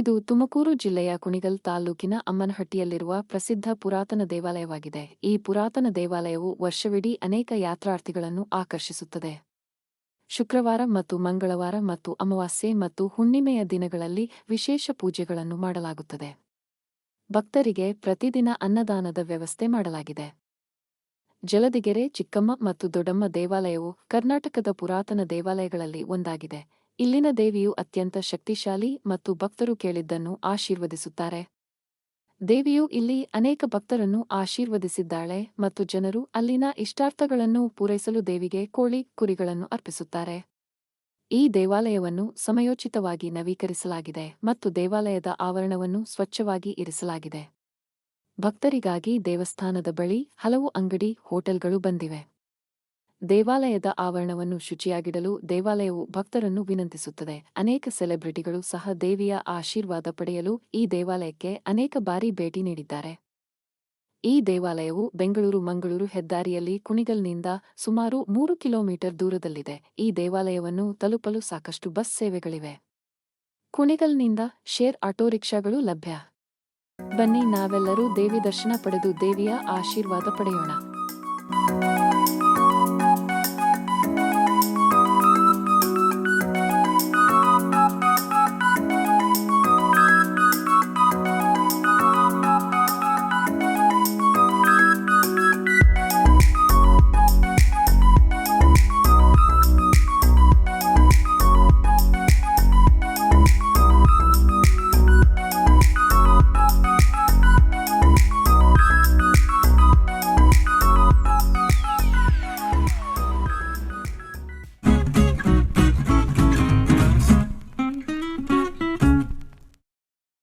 ಇದು ತುಮಕೂರು ಜಿಲ್ಲೆಯ ಕುಣಿಗಲ್ ತಾಲ್ಲೂಕಿನ ಅಮ್ಮನಹಟ್ಟಿಯಲ್ಲಿರುವ ಪ್ರಸಿದ್ಧ ಪುರಾತನ ದೇವಾಲಯವಾಗಿದೆ. ಈ ಪುರಾತನ ದೇವಾಲಯವು ವರ್ಷವಿಡೀ ಅನೇಕ ಯಾತ್ರಾರ್ಥಿಗಳನ್ನು ಆಕರ್ಷಿಸುತ್ತದೆ. ಶುಕ್ರವಾರ ಮತ್ತು ಮಂಗಳವಾರ ಮತ್ತು ಅಮಾವಾಸ್ಯೆ ಮತ್ತು ಹುಣ್ಣಿಮೆಯ ದಿನಗಳಲ್ಲಿ ವಿಶೇಷ ಪೂಜೆಗಳನ್ನು ಮಾಡಲಾಗುತ್ತದೆ. ಭಕ್ತರಿಗೆ ಪ್ರತಿದಿನ ಅನ್ನದಾನದ ವ್ಯವಸ್ಥೆ ಮಾಡಲಾಗಿದೆ. ಜಲದಿಗೆರೆ, ಚಿಕ್ಕಮ್ಮ ಮತ್ತು ದೊಡ್ಡಮ್ಮ ದೇವಾಲಯವು ಕರ್ನಾಟಕದ ಪುರಾತನ ದೇವಾಲಯಗಳಲ್ಲಿ ಒಂದಾಗಿದೆ. ಇಲ್ಲಿನ ದೇವಿಯು ಅತ್ಯಂತ ಶಕ್ತಿಶಾಲಿ ಮತ್ತು ಭಕ್ತರು ಕೇಳಿದ್ದನ್ನು ಆಶೀರ್ವದಿಸುತ್ತಾರೆ. ದೇವಿಯು ಇಲ್ಲಿ ಅನೇಕ ಭಕ್ತರನ್ನು ಆಶೀರ್ವದಿಸಿದ್ದಾಳೆ ಮತ್ತು ಜನರು ಅಲ್ಲಿನ ಇಷ್ಟಾರ್ಥಗಳನ್ನು ಪೂರೈಸಲು ದೇವಿಗೆ ಕೋಳಿ ಕುರಿಗಳನ್ನು ಅರ್ಪಿಸುತ್ತಾರೆ. ಈ ದೇವಾಲಯವನ್ನು ಸಮಯೋಚಿತವಾಗಿ ನವೀಕರಿಸಲಾಗಿದೆ ಮತ್ತು ದೇವಾಲಯದ ಆವರಣವನ್ನು ಸ್ವಚ್ಛವಾಗಿ ಇರಿಸಲಾಗಿದೆ. ಭಕ್ತರಿಗಾಗಿ ದೇವಸ್ಥಾನದ ಬಳಿ ಹಲವು ಅಂಗಡಿ, ಹೋಟೆಲ್ಗಳು ಬಂದಿವೆ. ದೇವಾಲಯದ ಆವರಣವನ್ನು ಶುಚಿಯಾಗಿಡಲು ದೇವಾಲಯವು ಭಕ್ತರನ್ನು ವಿನಂತಿಸುತ್ತದೆ. ಅನೇಕ ಸೆಲೆಬ್ರಿಟಿಗಳು ಸಹ ದೇವಿಯ ಆಶೀರ್ವಾದ ಪಡೆಯಲು ಈ ದೇವಾಲಯಕ್ಕೆ ಅನೇಕ ಬಾರಿ ಭೇಟಿ ನೀಡಿದ್ದಾರೆ. ಈ ದೇವಾಲಯವು ಬೆಂಗಳೂರು ಮಂಗಳೂರು ಹೆದ್ದಾರಿಯಲ್ಲಿ ಕುಣಿಗಲ್ನಿಂದ ಸುಮಾರು ಮೂರು ಕಿಲೋಮೀಟರ್ ದೂರದಲ್ಲಿದೆ. ಈ ದೇವಾಲಯವನ್ನು ತಲುಪಲು ಸಾಕಷ್ಟು ಬಸ್ ಸೇವೆಗಳಿವೆ. ಕುಣಿಗಲ್ನಿಂದ ಶೇರ್ ಆಟೋ ರಿಕ್ಷಾಗಳು ಲಭ್ಯ. ಬನ್ನಿ ನಾವೆಲ್ಲರೂ ದೇವಿ ದರ್ಶನ ಪಡೆದು ದೇವಿಯ ಆಶೀರ್ವಾದ ಪಡೆಯೋಣ.